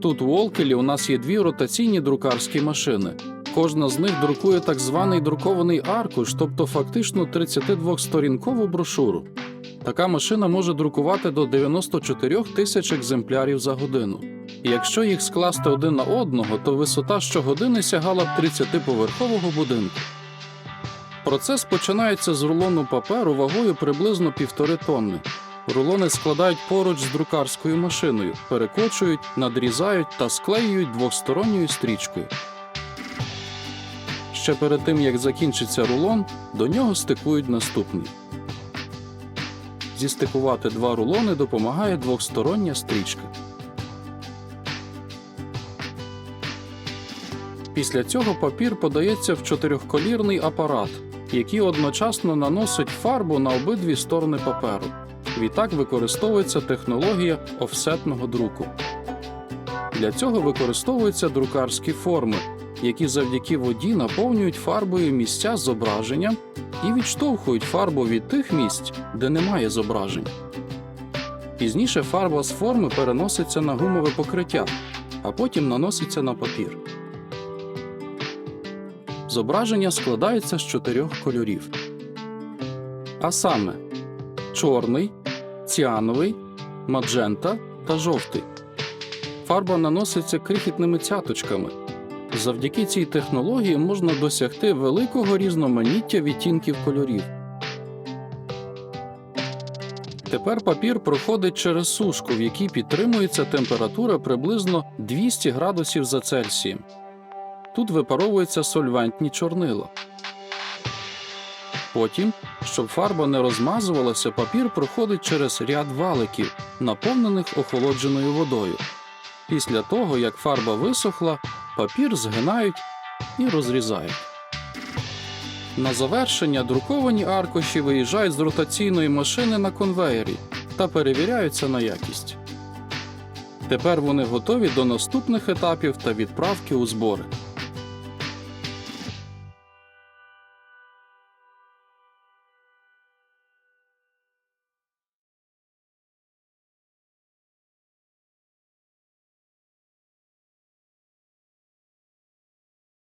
Тут у Олкелі у нас є дві ротаційні друкарські машини. Кожна з них друкує так званий друкований аркуш, тобто фактично 32-сторінкову брошуру. Така машина може друкувати до 94 тисяч екземплярів за годину. І якщо їх скласти один на одного, то висота щогодини сягала б 30-поверхового будинку. Процес починається з рулону паперу вагою приблизно півтори тонни. Рулони складають поруч з друкарською машиною, перекочують, надрізають та склеюють двосторонньою стрічкою. Ще перед тим як закінчиться рулон, до нього стикують наступний. Зістикувати два рулони допомагає двостороння стрічка. Після цього папір подається в чотирьохколірний апарат, який одночасно наносить фарбу на обидві сторони паперу. Відтак використовується технологія офсетного друку. Для цього використовуються друкарські форми, які завдяки воді наповнюють фарбою місця з зображенням і відштовхують фарбу від тих місць, де немає зображень. Пізніше фарба з форми переноситься на гумове покриття, а потім наноситься на папір. Зображення складається з чотирьох кольорів. А саме чорний, ціановий, маджента та жовтий. Фарба наноситься крихітними цяточками. Завдяки цій технології можна досягти великого різноманіття відтінків кольорів. Тепер папір проходить через сушку, в якій підтримується температура приблизно 200 градусів за Цельсієм. Тут випаровуються сольвентні чорнила. Потім, щоб фарба не розмазувалася, папір проходить через ряд валиків, наповнених охолодженою водою. Після того, як фарба висохла, папір згинають і розрізають. На завершення друковані аркуші виїжджають з ротаційної машини на конвеєрі та перевіряються на якість. Тепер вони готові до наступних етапів та відправки у збори.